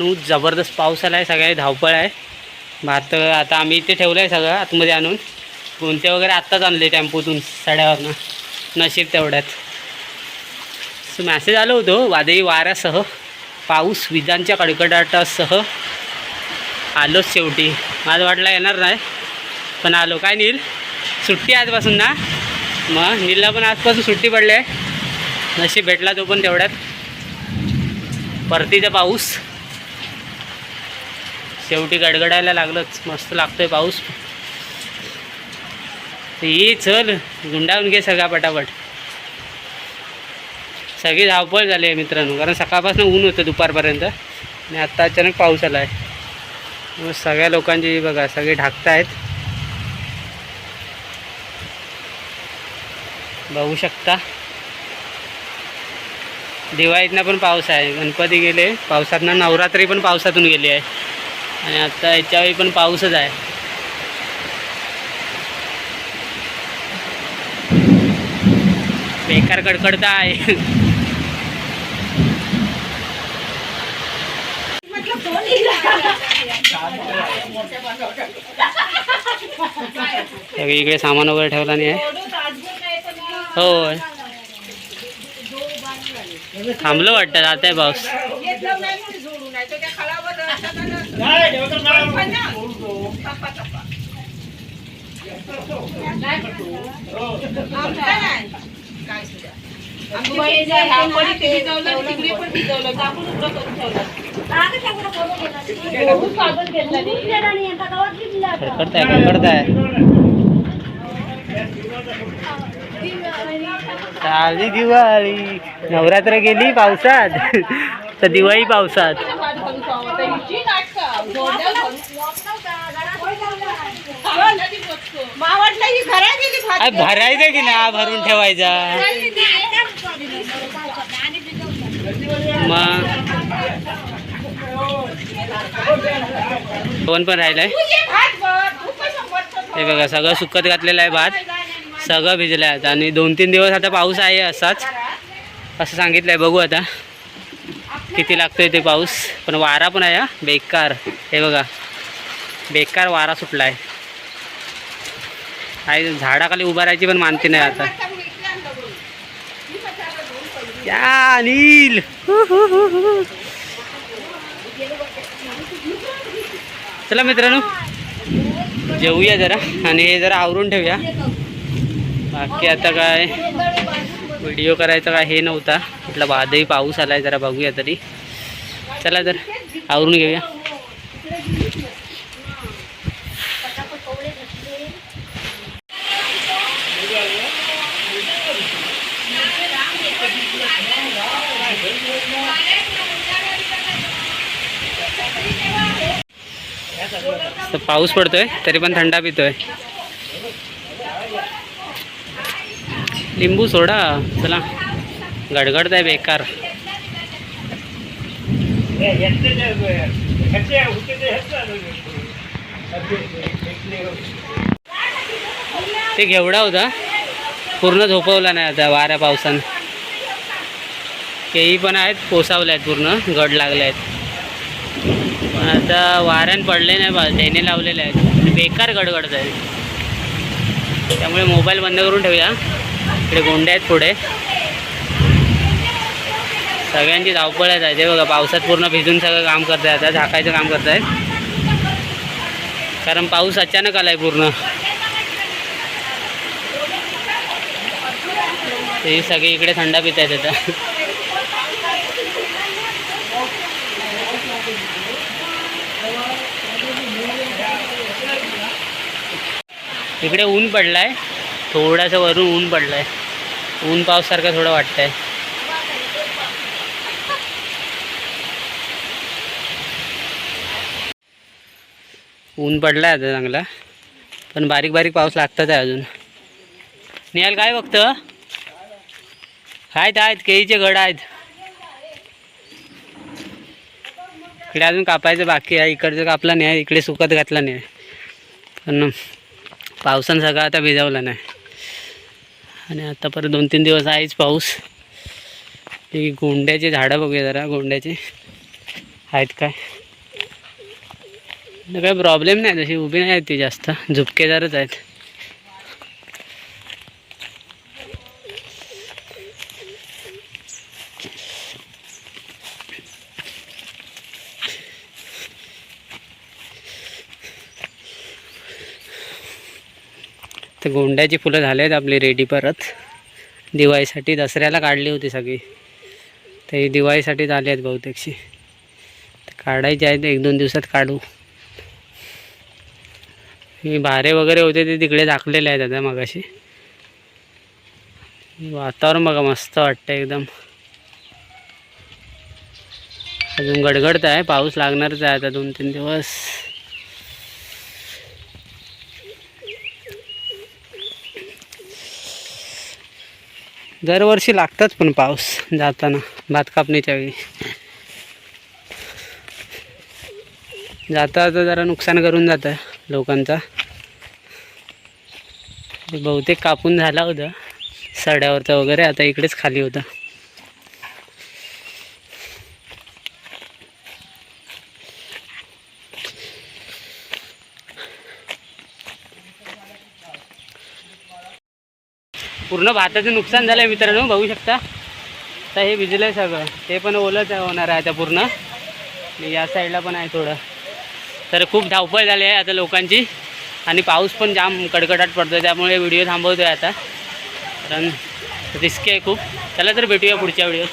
मित्रांनो जबरदस्त पाऊस आला आहे सगळ्या धावपळ आहे. भात आता आम्ही इथे ठेवलं आहे सगळं आतमध्ये आणून. कोणते वगैरे आत्ताच आणले टेम्पोतून साड्यावरनं. नशीब तेवढ्यात. मॅसेज आलो होतो वादळी वाऱ्यासह पाऊस विजांच्या कडकडाटासह. आलोच शेवटी. माझं वाटलं येणार नाही पण आलो. काय नील? सुट्टी आजपासून ना? मग नीलला पण आजपासून सुट्टी पडली आहे. नशीब भेटला तो पण तेवढ्यात. परतीचा पाऊस. शेवटी गडगडायला लागलंच. मस्त लागतोय पाऊस. ये चल गुंडाळून घे सगळा पटापट. सगळी धावपळ झाली आहे मित्रांनो कारण सकाळपासून ऊन होतं दुपारपर्यंत आणि आत्ता अचानक पाऊस आला आहे मग सगळ्या लोकांची बघा सगळे ढाकतायत. बघू शकता. दिवाळीतनं पण पाऊस आहे गणपती गेले पावसातनं नवरात्री पण पावसातून गेली आहे. आणि आता याच्यावेळी पण पाऊसच आहे. बेकार कडकडता आहे. इकडे सामान वगैरे ठेवला नाही आहे. होय. थांबलं वाटतं जात आहे पाऊस कडकडताय कडकडताय चालली दिवाळी नवरात्र गेली पावसात तर दिवाळी पावसात मावटला ही घरा गेली अरे भरायचं की ना भरून ठेवायचा. मग? दोन पण राहिलंय? हे बघा सगळं सुकत घातलेलं आहे भात. सगळं भिजलं आहे. आता आणि दोन तीन दिवस आता पाऊस आहे असाच. असं सांगितलं आहे बघू आता किती लागतोय ते पाऊस. पण वारा पण आहे हा. बेकार. हे बघा. बेकार वारा सुटला आहे काही झाडाखाली उभा राहायची पण मानती नाही आता. या अनिल. चला मित्रांनो जेवूया जरा आणि हे जरा आवरून ठेवूया. बाकी आता काय व्हिडिओ करायचा काय हे नव्हता. म्हटलं वादही पाऊस आलाय जरा बघूया तरी. चला तर आवरून घेऊया. तर पाऊस पडतोय तरी पण थंडा पितोय. लिंबू सोडा चला. गडगडत आहे बेकार. ते घेवडा होता. पूर्ण झोपवला नाही आता वाऱ्या पावसानं. केळी पण आहेत पोसावल्या आहेत पूर्ण गड लागले आहेत. आता वाऱ्यान पडले नाही बा त्याने लावलेले आहेत. बेकार गडगडत आहे त्यामुळे मोबाईल बंद करून ठेवूया. इकडे गोंडे आहेत पुढे. सगळ्यांची धावपळ आहे. ते बघा पावसात पूर्ण भिजून सगळं काम करत आहे आता झाकायचं काम करत आहे कारण पाऊस अचानक आला आहे पूर्ण. ते सगळे इकडे थंडा पित आहेत आता. इकडे ऊन पडलाय. थोडासा वरून ऊन पडलाय. ऊन पावसारखं थोडं वाटतंय. ऊन पडलाय आता चांगला. पण बारीक बारीक पाऊस लागतात आहे अजून. निहाल काय बघतं? आहेत आहेत केळीचे घड आहेत. इकडे अजून कापायचं बाकी आहे. इकडचं कापला नाही. इकडे सुकत घातला नाही. पण पावसानं सगळं आता भिजवलं नाही. आणि आता परत दोन तीन दिवस आहेच पाऊस. ही गोंड्याची झाडं बघूया जरा. गोंड्याची आहेत काय? काय प्रॉब्लेम नाही. तशी उभी नाही आहेत ती जास्त. झुपकेदारच आहेत. तर गोंड्याची फुलं झाले आहेत आपली रेडी परत. दिवाळीसाठी दसऱ्याला काढली होती सगळी. तर ही दिवाळीसाठी झाली आहेत बहुतेकशी. तर काढायची आहेत एक दोन दिवसात काढू. मी भारे वगैरे होते ते तिकडे दाखलेले आहेत आता मगाशी. वातावरण बघा मस्त वाटतं एकदम. अजून गडगडत आहे पाऊस लागणारच आहे आता दोन तीन दिवस. दरवर्षी लागतात पण पाऊस जाताना भात कापणीच्या वेळी. जाता जाता जरा नुकसान करून जातं लोकांचा. बहुतेक कापून झाला होता सड्यावरचा वगैरे आता इकडेच खाली होता. पूर्ण भाताचं नुकसान झालं आहे मित्रांनो बघू शकता. आता हे भिजलं आहे सगळं. ते पण ओलंच होणार आहे आता पूर्ण. या साईडला पण आहे थोडं. तर खूप धावपळ झाली आहे आता लोकांची. आणि पाऊस पण जाम कडकडाट पडतो आहे त्यामुळे व्हिडिओ थांबवतो आहे आता. कारण रिस्की आहे खूप. चला तर भेटूया पुढच्या व्हिडिओ